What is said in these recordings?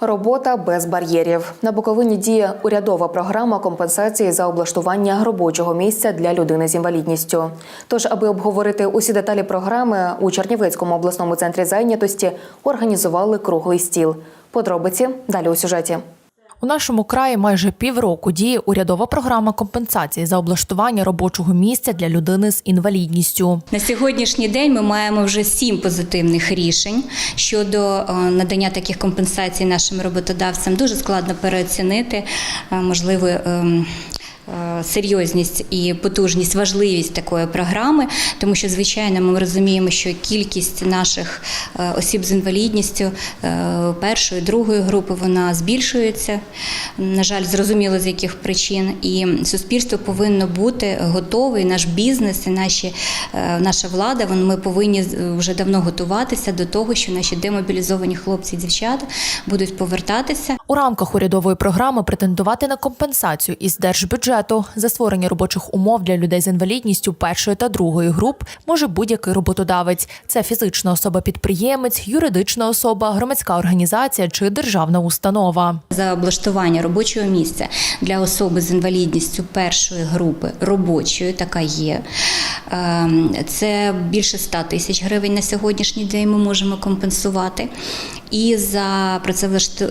Робота без бар'єрів на Буковині діє урядова програма компенсації за облаштування робочого місця для людини з інвалідністю. Тож, аби обговорити усі деталі програми, у Чернівецькому обласному центрі зайнятості організували круглий стіл. Подробиці далі у сюжеті. У нашому краї майже півроку діє урядова програма компенсації за облаштування робочого місця для людини з інвалідністю. На сьогоднішній день ми маємо вже сім позитивних рішень щодо е, надання таких компенсацій нашим роботодавцям. Дуже складно переоцінити е, можливо. Серйозність і потужність, важливість такої програми, тому що звичайно ми розуміємо, що кількість наших е, осіб з інвалідністю е, першої, другої групи вона збільшується. На жаль, зрозуміло з яких причин, і суспільство повинно бути готове, наш бізнес, і наші, е, наша влада. Ми повинні вже давно готуватися до того, що наші демобілізовані хлопці і дівчата будуть повертатися У рамках урядової програми претендувати на компенсацію із держбюджету за створення робочих умов для людей з інвалідністю першої та другої груп може будь-який роботодавець. Це фізична особа-підприємець, юридична особа, громадська організація чи державна установа. за облаштування робочого місця для особи з інвалідністю першої групи робочої, така є. Ем, Це більше 100 тисяч гривень на сьогоднішній день ми можемо компенсувати. І за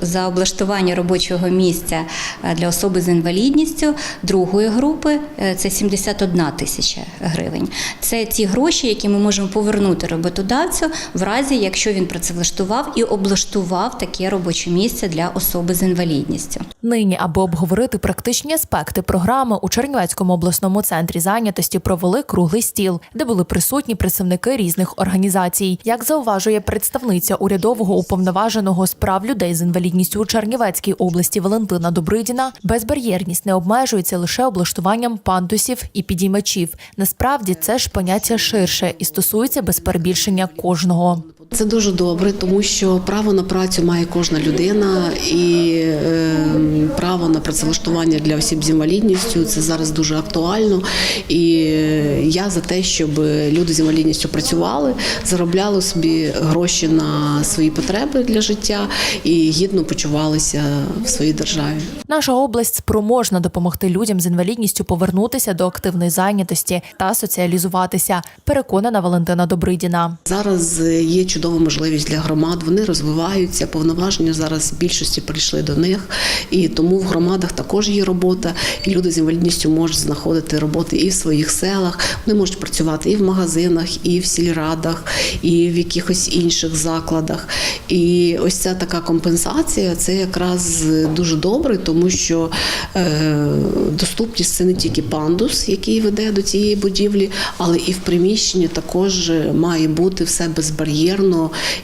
за облаштування робочого місця е, для особи з інвалідністю другої групи е, це 71 тисяча гривень. Це ті гроші, які ми можемо повернути роботодавцю в разі, якщо він працевлаштував і облаштував таке робоче місце для особи з інвалідністю. Нині, аби обговорити практичні аспекти програми, у Чернівецькому обласному центрі зайнятості провели круглий стіл, де були присутні представники різних організацій. Як зауважує представниця урядового уповноваженого з прав людей з інвалідністю у Чернівецькій області Валентина Добридіна, безбар'єрність не обмежується лише облаштуванням пандусів і підіймачів. Насправді це ж поняття ширше і стосується без перебільшення кожного. Це дуже добре, тому що право на працю має кожна людина, і е, право на працевлаштування для осіб з інвалідністю це зараз дуже актуально. І е, я за те, щоб люди з інвалідністю працювали, заробляли собі гроші на свої потреби для життя і гідно почувалися в своїй державі. Наша область спроможна допомогти людям з інвалідністю повернутися до активної зайнятості та соціалізуватися. Переконана Валентина Добридіна. Зараз е, є чудова можливість для громад. Вони розвиваються. Повноваження зараз в більшості прийшли до них, і тому в громадах також є робота. І люди з інвалідністю можуть знаходити роботи і в своїх селах. Вони можуть працювати і в магазинах, і в сільрадах, і в якихось інших закладах. І ось ця така компенсація це якраз дуже добре, тому що е, доступність це не тільки пандус, який веде до цієї будівлі, але і в приміщенні також має бути все безбар'єрно,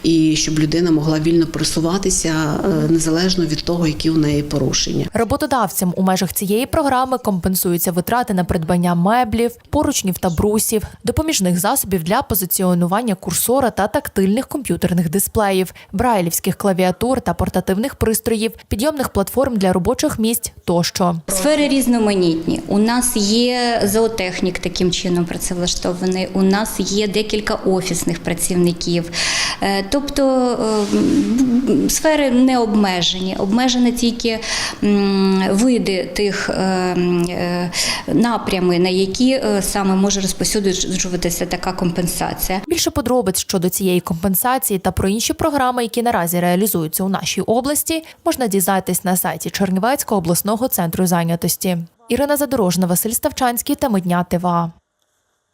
і щоб людина могла вільно пересуватися е, незалежно від того, які в неї порушення. Роботодавцям у межах цієї програми компенсуються витрати на придбання меблів, поручнів та брусів, допоміжних засобів для позиціонування курсора та тактильних комп'ютерних дисплеїв, брайлівських клавіатур та портативних пристроїв, підйомних платформ для робочих місць тощо. Сфери різноманітні. У нас є зоотехнік таким чином працевлаштований. У нас є декілька офісних працівників. Е, Тобто е, сфери не обмежені, обмежені тільки види тих е, напрями, на які саме може розпосюджуватися така компенсація. Більше подробиць щодо цієї компенсації та про інші програми, які наразі реалізуються у нашій області, можна дізнатись на сайті Чернівецького обласного центру зайнятості. Ірина Задорожна, Василь Ставчанський та Медня ТВА.